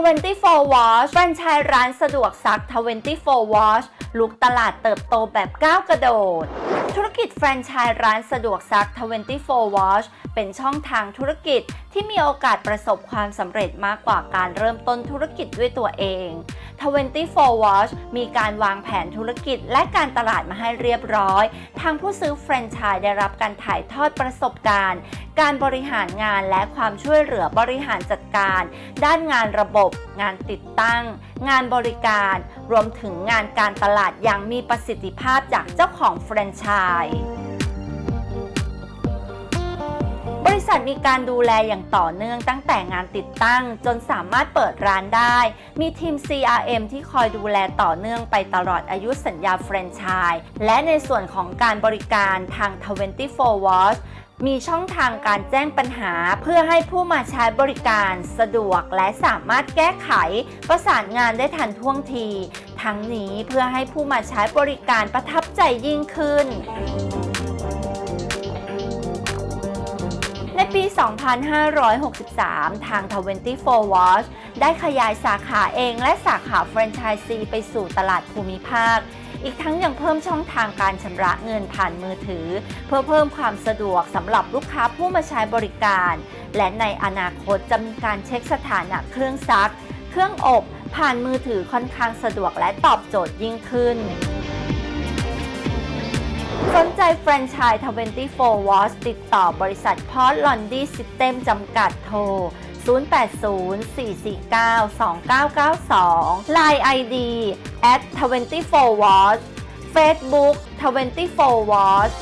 24 Watch แฟรนไชส์ร้านสะดวกซัก 24 Watch ลุกตลาดเติบโตแบบก้าวกระโดด ธุรกิจแฟรนไชส์ร้านสะดวกซัก 24 Watch เป็นช่องทางธุรกิจที่มีโอกาสประสบความสำเร็จมากกว่าการเริ่มต้นธุรกิจด้วยตัวเอง 24 Watch มีการวางแผนธุรกิจและการตลาดมาให้เรียบร้อย ทางผู้ซื้อแฟรนไชส์ได้รับการถ่ายทอดประสบการณ์การบริหารงานและความช่วยเหลือบริหารจัดการ ด้านงานระบบ งานติดตั้ง งานบริการ รวมถึงงานการตลาดอย่างมีประสิทธิภาพจากเจ้าของแฟรนไชส์บริษัทมีการดูแลอย่างต่อเนื่องตั้งแต่งานติดตั้ง จนสามารถเปิดร้านได้ มีทีม CRM ที่คอยดูแลต่อเนื่องไปตลอดอายุสัญญาแฟรนไชส์และในส่วนของการบริการทาง 24 Watch มีช่องทางการแจ้งปัญหา เพื่อให้ผู้มาใช้บริการสะดวกและสามารถแก้ไข ประสานงานได้ทันท่วงที ทั้งนี้เพื่อให้ผู้มาใช้บริการประทับใจยิ่งขึ้นในปี 2563 ทาง 24 Watch ได้ขยายสาขาเองและสาขาแฟรนไชส์ซีไปสู่ตลาดภูมิภาค อีกทั้งยังเพิ่มช่องทางการชำระเงินผ่านมือถือ เพื่อเพิ่มความสะดวกสำหรับลูกค้าผู้มาใช้บริการ และในอนาคตจะมีการเช็คสถานะเครื่องซัก เครื่องอบผ่านมือถือค่อนข้างสะดวกและตอบโจทย์ยิ่งขึ้นสนใจแฟรนไชส์ 24 Watch ติดต่อบริษัทพอร์ตลอนดี้ซิสเต็มจำกัดโทร 080-449-2992 Line ID at 24 Watch Facebook 24 Watch